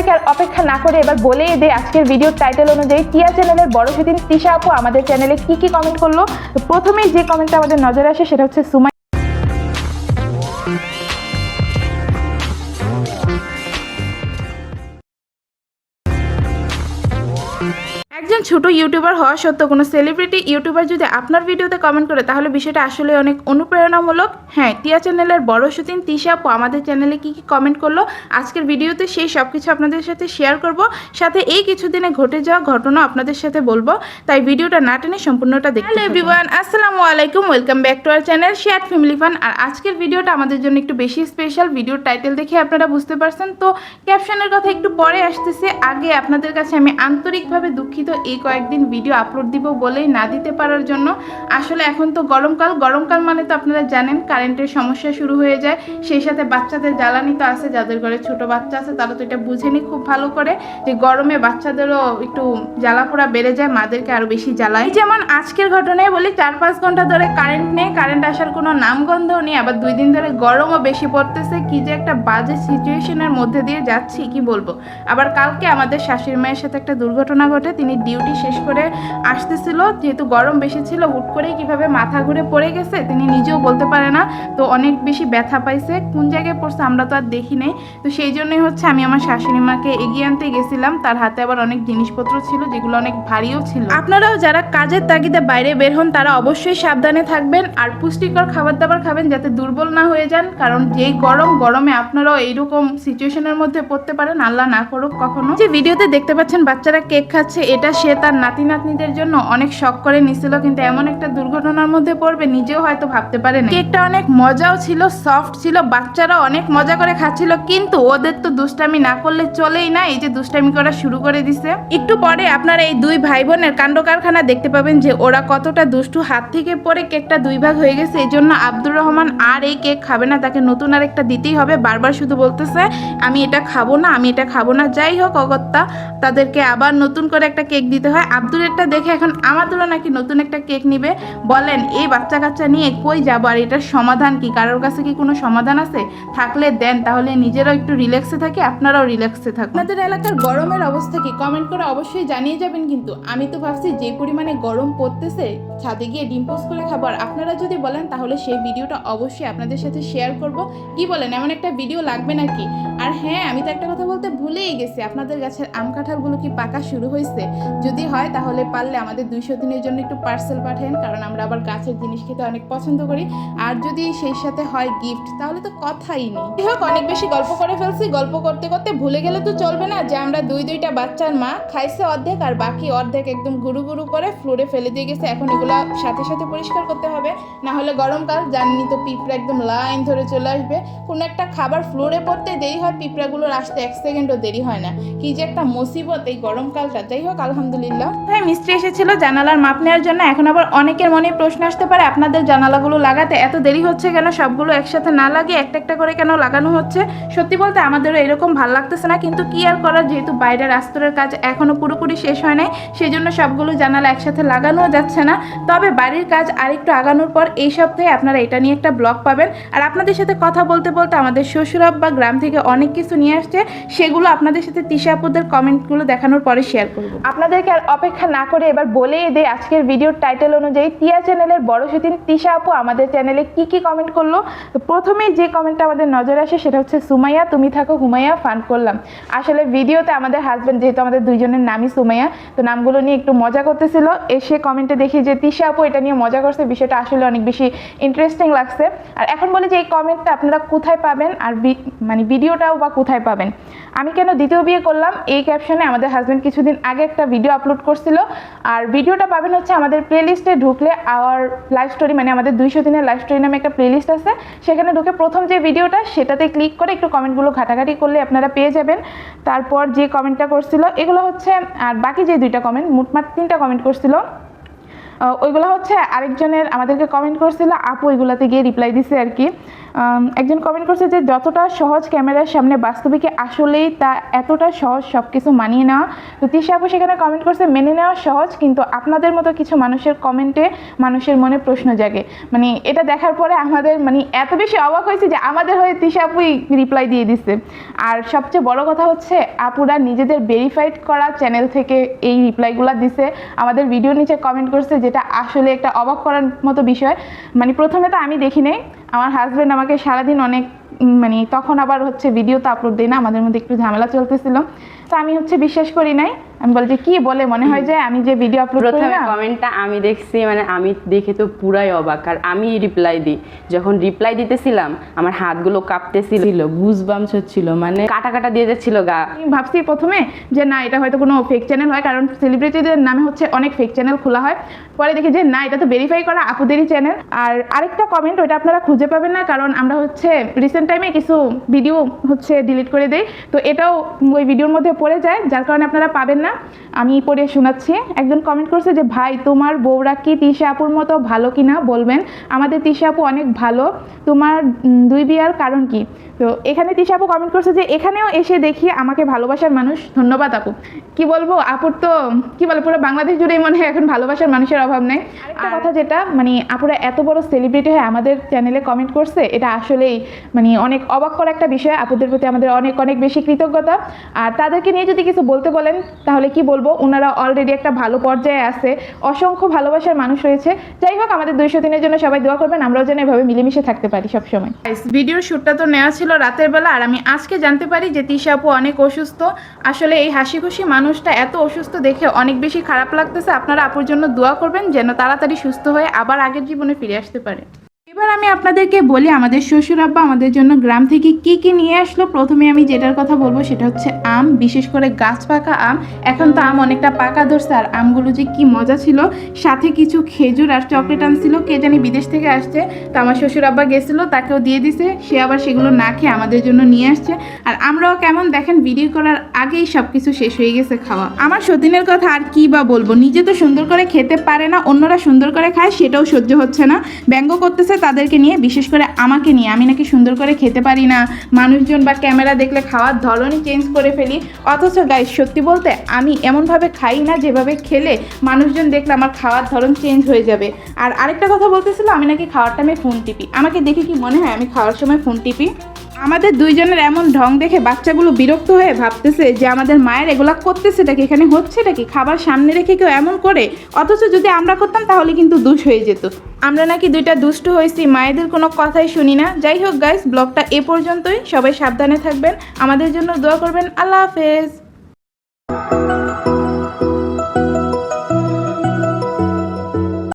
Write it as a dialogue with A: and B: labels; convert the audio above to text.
A: আপনাদেরকে আর অপেক্ষা না করে এবার বলেই দে আজকের ভিডিওর টাইটেল অনুযায়ী টিয়া চ্যানেলের বড় সেদিন তিশা আপু আমাদের চ্যানেলে কি কি কমেন্ট করল? তো প্রথমেই যে কমেন্টটা আমাদের নজরে আসে সেটা হচ্ছে সুমাই একজন ছোট ইউটিউবার হওয়া সত্ত্বেও কোনো সেলিব্রিটি ইউটিউবার যদি আপনার ভিডিওতে কমেন্ট করে তাহলে বিষয়টা আসলে অনেক অনুপ্রেরণামূলক। হ্যাঁ টিয়া চ্যানেলের বড় সুতিন তিশা আপু আমাদের চ্যানেলে কি কি কমেন্ট করল আজকের ভিডিওতে সেই সব কিছু আপনাদের সাথে শেয়ার করব। সাথে এই কিছুদিনে ঘটে যাওয়া ঘটনা আপনাদের সাথে বলব। তাই ভিডিওটা না টেনে সম্পূর্ণটা হ্যালো এভরিওয়ান আসসালামু আলাইকুম welcome back to our channel share family fun আর আজকের ভিডিওটা আমাদের জন্য একটু বেশি স্পেশাল ভিডিওর টাইটেল দেখে আপনারা বুঝতে পারছেন। তো ক্যাপশনের কথা একটু পরে আসতেছে। আগে আপনাদের কাছে আমি আন্তরিকভাবে দুঃখিত এই কয়েকদিন ভিডিও আপলোড দিব বলেই না দিতে পারার জন্য। আসলে এখন তো গরমকাল গরমকাল মানে তো আপনারা জানেন কারেন্টের সমস্যা শুরু হয়ে যায়। সেই সাথে বাচ্চাদের জ্বালানি তো আছে, যাদের ঘরে ছোট বাচ্চা আছে, তারা তো এটা বুঝেনি খুব ভালো করে যে গরমে বাচ্চাদেরও একটু জ্বালা পোড়া বেড়ে যায়, মাদেরকে আরও বেশি জ্বালায়। যেমন আজকের ঘটনায় বলি চার পাঁচ ঘণ্টা ধরে কারেন্ট নেই কারেন্ট আসার কোনো নামগন্ধও নেই, আবার দুই দিন ধরে গরমও বেশি পড়তেছে। কি যে একটা বাজে সিচুয়েশনের মধ্যে দিয়ে যাচ্ছি, কি বলব? আবার কালকে আমাদের শাশুড়ি মায়ের সাথে একটা দুর্ঘটনা ঘটে, তিনি ডিউটি শেষ করে আসতেছিল। যেহেতু গরম বেশি ছিল, হুট করেই কীভাবে মাথা ঘুরে পড়ে গেছে তিনি নিজেও বলতে পারে না, তো অনেক বেশি ব্যথা পাইছে, কোন জায়গায় পড়ছে আমরা তো আর দেখি নাই। তো সেই জন্যই হচ্ছে আমি আমার শাশুড়ি মাকে এগিয়ে আনতে গেছিলাম। তার হাতে আবার অনেক জিনিসপত্র ছিল, যেগুলো অনেক ভারীও ছিল। আপনারাও যারা কাজের তাগিদে বাইরে বের হন, তারা অবশ্যই সাবধানে থাকবেন আর পুষ্টিকর খাবার দাবার খাবেন যাতে দুর্বল না হয়ে যান, কারণ যেই গরম, গরমে আপনারাও এইরকম সিচুয়েশনের মধ্যে পড়তে পারেন, আল্লাহ না করুক কখনো। যে ভিডিওতে দেখতে পাচ্ছেন বাচ্চারা কেক খাচ্ছে, এটা সে তার নাতি নাতনিদের জন্য অনেক শখ করে নিছিল কিন্তু এমন একটা দুর্ঘটনার মধ্যে পড়বে, নিজেও হয়তো ভাবতে পারে না কেকটা অনেক মজাও ছিল সফট ছিল বাচ্চারা অনেক মজা করে খাচ্ছিল, কিন্তু ওদের তো দুষ্টামি না করলে চলেই না, এই যে দুষ্টামি করা শুরু করে দিছে। একটু পরে আপনারা এই দুই ভাই বোনের কাণ্ড কারখানা দেখতে পাবেন যে ওরা কতটা দুষ্টু, হাত থেকে পরে কেকটা দুই ভাগ হয়ে গেছে, এই জন্য আব্দুর রহমান আর এই কেক খাবে না, তাকে নতুন আর একটা দিতেই হবে, বারবার শুধু বলতেছে, আমি এটা খাব না, আমি এটা খাব না। যাই হোক, অগত্যা, তাদেরকে আবার নতুন করে একটা কেক দিতে হয়। আব্দুল আব্দুরেরটা দেখে এখন আমার আমাদেরও নাকি নতুন একটা কেক নিবে। বলেন, এই বাচ্চা কাচ্চা নিয়ে কই যাব আর এটার সমাধান কি? কারোর কাছে কি কোনো সমাধান আছে? থাকলে দেন, তাহলে নিজেরাও একটু রিল্যাক্সে থাকে, আপনারাও রিল্যাক্সে থাকুন। আপনাদের এলাকার গরমের অবস্থা কি? কমেন্ট করে অবশ্যই জানিয়ে যাবেন কিন্তু। আমি তো ভাবছি যে পরিমাণে গরম পড়তেছে ছাদে গিয়ে ডিম পোস্ট করে খাব। আর আপনারা যদি বলেন, তাহলে সেই ভিডিওটা অবশ্যই আপনাদের সাথে শেয়ার করব। কি বলেন, এমন একটা ভিডিও লাগবে নাকি? আর হ্যাঁ আমি তো একটা কথা বলতে ভুলেই গেছি। আপনাদের গাছের আম কাঁঠালগুলো কি পাকা শুরু হয়েছে? যদি হয়, তাহলে পারলে আমাদের দুইশো দিনের জন্য একটু পার্সেল পাঠান কারণ আমরা আবার গাছের জিনিস খেতে অনেক পছন্দ করি। আর যদি সেই সাথে হয় গিফট তাহলে তো কথাই নেই। যাই হোক, অনেক বেশি গল্প করে ফেলছি। গল্প করতে করতে ভুলে গেলে তো চলবে না যে আমরা দুই দুইটা বাচ্চার মা, খাইছে অর্ধেক, আর বাকি অর্ধেক একদম গুরু গুরু করে ফ্লোরে ফেলে দিয়ে গেছে। এখন এগুলো সাথে সাথে পরিষ্কার করতে হবে। না হলে গরমকাল, জাননি তো পিঁপড়া একদম লাইন ধরে চলে আসবে। কোনো একটা খাবার ফ্লোরে পড়তে দেরি হয়, পিঁপড়াগুলোর আসতে এক সেকেন্ডও দেরি হয় না। কি যে একটা মুসিবত এই গরমকালটা। যাই হোক, আলহামদুলিল্লাহ। হ্যাঁ মিস্ত্রি এসেছিল জানালার মাপ নেওয়ার জন্য। এখন আবার অনেকের মনে প্রশ্ন আসতে পারে, আপনাদের জানালাগুলো লাগাতে এত দেরি হচ্ছে কেন? সবগুলো একসাথে না লাগিয়ে একটা একটা করে কেন লাগানো হচ্ছে? সত্যি বলতে আমাদেরও এরকম ভালো লাগতেছে না। কিন্তু কি আর করার, যেহেতু বাইরের আস্তরের কাজ এখনও পুরোপুরি শেষ হয় নাই সেই জন্য সবগুলো জানালা একসাথে লাগানোও যাচ্ছে না। তবে বাড়ির কাজ আরেকটু আগানোর পর এই সপ্তাহে আপনারা এটা নিয়ে একটা ব্লগ পাবেন। আর আপনাদের সাথে কথা বলতে বলতে আমাদের শ্বশুরাব বা গ্রাম থেকে অনেক কিছু নিয়ে আসছে, সেগুলো আপনাদের সাথে তিশাপুদের কমেন্টগুলো দেখানোর পরে শেয়ার করব। আপনাদেরকে আর অপেক্ষা না করে এবার বলেই দেয় আজকের ভিডিওর টাইটেল অনুযায়ী টিয়া চ্যানেলের বড় সেদিন তিশা আপু আমাদের চ্যানেলে কি কি কমেন্ট করল? তো প্রথমেই যে কমেন্টটা আমাদের নজরে আসে সেটা হচ্ছে, সুমাইয়া, তুমি থাকো হুমাইয়া ফান করলাম। আসলে ভিডিওতে আমাদের হাজব্যান্ড যেহেতু আমাদের দুইজনের নামই সুমাইয়া, তো নামগুলো নিয়ে একটু মজা করতেছিল, এসে কমেন্টে দেখি যে তিশা আপু এটা নিয়ে মজা করছে, বিষয়টা আসলে অনেক বেশি ইন্টারেস্টিং লাগছে। আর এখন বলি যে এই কমেন্টটা আপনারা কোথায় পাবেন আর মানে ভিডিওটাও বা কোথায় পাবেন? আমি কেন দ্বিতীয় বিয়ে করলাম? এই ক্যাপশনে আমাদের হাজব্যান্ড কিছুদিন আগে একটা ভিডিও আপলোড করছিল। আর ভিডিওটা পাবেন হচ্ছে আমাদের প্লেলিস্টে ঢুকলে আওয়ার লাইভ স্টোরি মানে আমাদের দুইশো দিনের লাইভ স্টোরি নামে একটা প্লেলিস্ট আছে। সেখানে ঢুকে প্রথম যে ভিডিওটা সেটাতে ক্লিক করে একটু কমেন্টগুলো ঘাটাঘাটি করলে আপনারা পেয়ে যাবেন। তারপর যে কমেন্টটা করছিল, এগুলো হচ্ছে, আর বাকি যে দুইটা কমেন্ট মোটমাট তিনটা কমেন্ট করছিল। ওইগুলো হচ্ছে আরেকজনের আমাদেরকে কমেন্ট করছিল আপু ওইগুলোতে গিয়ে রিপ্লাই দিছে আর কি। একজন কমেন্ট করছে যে, যতটা সহজ ক্যামেরার সামনে বাস্তবে কি আসলেই তা এতটা সহজ সব কিছু মানিয়ে নেওয়া। তো তিশা আপু সেখানে কমেন্ট করছে, মেনে নেওয়া সহজ, কিন্তু আপনাদের মতো কিছু মানুষের কমেন্টে মানুষের মনে প্রশ্ন জাগে। মানে এটা দেখার পরে আমাদের মানে এত বেশি অবাক হয়েছে যে, আমাদের হয়ে তিশা আপুই রিপ্লাই দিয়ে দিচ্ছে। আর সবচেয়ে বড় কথা হচ্ছে, আপুরা নিজেদের ভেরিফাইড করা চ্যানেল থেকে এই রিপ্লাইগুলো দিছে। আমাদের ভিডিও নিচে কমেন্ট করছে, যেটা আসলে একটা অবাক করার মতো বিষয়। মানে প্রথমে তো আমি দেখি নাই আমার হাজব্যান্ড আমাকে সারাদিন অনেক মানে তখন আবার হচ্ছে ভিডিও তো আপলোড দিই না, আমাদের মধ্যে একটু ঝামেলা চলতেছিল। তো আমি হচ্ছে বিশ্বাস করি নাই আমি বলছি কি বলে? মনে হয় যে আমি যে ভিডিও আপলোড করি
B: প্রথমে কমেন্টটা আমি দেখছি মানে আমি দেখে তো পুরাই অবাক। আর আমি রিপ্লাই দিই। যখন রিপ্লাই দিতেছিলাম আমার হাতগুলো কাঁপতেছিল বুঝবামস হচ্ছিল মানে কাটা কাটা দিয়ে যাচ্ছিল গা।
A: আমি ভাবছি প্রথমে যে না এটা হয়তো কোনো ফেক চ্যানেল হয় কারণ সেলিব্রিটিদের নামে হচ্ছে অনেক ফেক চ্যানেল খোলা হয়। পরে দেখি যে না এটা তো ভেরিফাই করা আপুদেরই চ্যানেল আর আরেকটা কমেন্ট ওটা আপনারা খুঁজে পাবেন না কারণ আমরা হচ্ছে রিসেন্ট টাইমে কিছু ভিডিও হচ্ছে ডিলিট করে দেই। তো এটাও ওই ভিডিওর মধ্যে পড়ে যায় যার কারণে আপনারা পাবেন না। আমি পড়ে শোনাচ্ছি। একজন কমেন্ট করছে যে ভাই তোমার বউরা কি তিশা আপুর মতো ভালো কিনা? বলবেন আমাদের তিশা আপু অনেক ভালো। তোমার দুই বিয়ার কারণ কি? তো এখানে তিশা আপু কমেন্ট করছে যে এখানেও এসে দেখি আমাকে ভালোবাসার মানুষ। ধন্যবাদ আপু। কি বলব আপুর তো কি বলে পুরো বাংলাদেশ জুড়েই মনে হয় এখন ভালোবাসার মানুষের অভাব নেই। আরেকটা কথা যেটা মানে আপুরা এত বড় সেলিব্রিটি হয়ে আমাদের চ্যানেলে কমেন্ট করছে এটা আসলেই মানে অনেক অবাক করা একটা বিষয়। আপুদের প্রতি আমাদের অনেক অনেক বেশি কৃতজ্ঞতা। আর তাদেরকে নিয়ে যদি কিছু বলতে বলেন তাহলে কি বলব? ওনারা অলরেডি একটা ভালো পর্যায়ে আছে। অসংখ্য ভালোবাসার মানুষ রয়েছে। যাই হোক, আমাদের দুইশো দিনের জন্য সবাই দোয়া করবেন, আমরাও যেন এভাবে মিলেমিশে থাকতে পারি সবসময়। ভিডিওর শ্যুটটা তো নেওয়া ছিল রাতের বেলা, আর আমি আজকে জানতে পারি যে তিশা আপু অনেক অসুস্থ। আসলে এই হাসি খুশি মানুষটা এত অসুস্থ দেখে অনেক বেশি খারাপ লাগতেছে। আপনারা আপুর জন্য দোয়া করবেন, যেন তাড়াতাড়ি সুস্থ হয়ে আবার আগের জীবনে ফিরে আসতে পারে। এবার আমি আপনাদেরকে বলি, আমাদের শ্বশুর আব্বা আমাদের জন্য গ্রাম থেকে কি কি নিয়ে আসলো? প্রথমে আমি যেটার কথা বলব সেটা হচ্ছে আম, বিশেষ করে গাছ পাকা আম। এখন তো আম অনেকটা পাকা ধরছে, আর আমগুলো যে কি মজা ছিল। সাথে কিছু খেজুর আর চকলেট আনছিল, কে জানি বিদেশ থেকে আসছে। তো আমার শ্বশুর আব্বা গেছিল, তাকেও দিয়ে দিছে। সে আবার সেগুলো না খেয়ে আমাদের জন্য নিয়ে আসছে। আর আমরাও কেমন, দেখেন ভিডিও করার আগেই সব কিছু শেষ হয়ে গেছে খাওয়া। আমার সতীনের কথা আর কি বা বলব? নিজে তো সুন্দর করে খেতে পারে না, অন্যরা সুন্দর করে খায়, সেটাও সহ্য হচ্ছে না। ব্যঙ্গ করতেছে তাদেরকে নিয়ে, বিশেষ করে আমাকে নিয়ে। আমি নাকি সুন্দর করে খেতে পারি না। মানুষজন বা ক্যামেরা দেখলে খাওয়ার ধরনই চেঞ্জ করে ফেলি। অথচ গাইস সত্যি বলতে আমি এমনভাবে খাই না যেভাবে খেলে মানুষজন দেখলে আমার খাওয়ার ধরন চেঞ্জ হয়ে যাবে। আর আরেকটা কথা বলতেছিল, আমি নাকি খাওয়ার টাইমে ফোন টিপি। আমাকে দেখে কি মনে হয় আমি খাওয়ার সময় ফোন টিপি? আমাদের দুইজনের এমন ঢং দেখে বাচ্চাগুলো বিরক্ত হয়ে ভাবতেছে যে আমাদের মায়ের এগুলা করতেছে কি এখানে হচ্ছে কি খাবার সামনে রেখে কেউ এমন করে? অথচ যদি আমরা করতাম তাহলে কিন্তু দুষ হয়ে যেত। আমরা নাকি দুইটা দুষ্ট হয়েছি, মায়েদের কোনো কথাই শুনি না। যাই হোক গাইস ব্লগটা এ পর্যন্তই। সবাই সাবধানে থাকবেন। আমাদের জন্য দোয়া করবেন। আল্লাহ হাফেজ।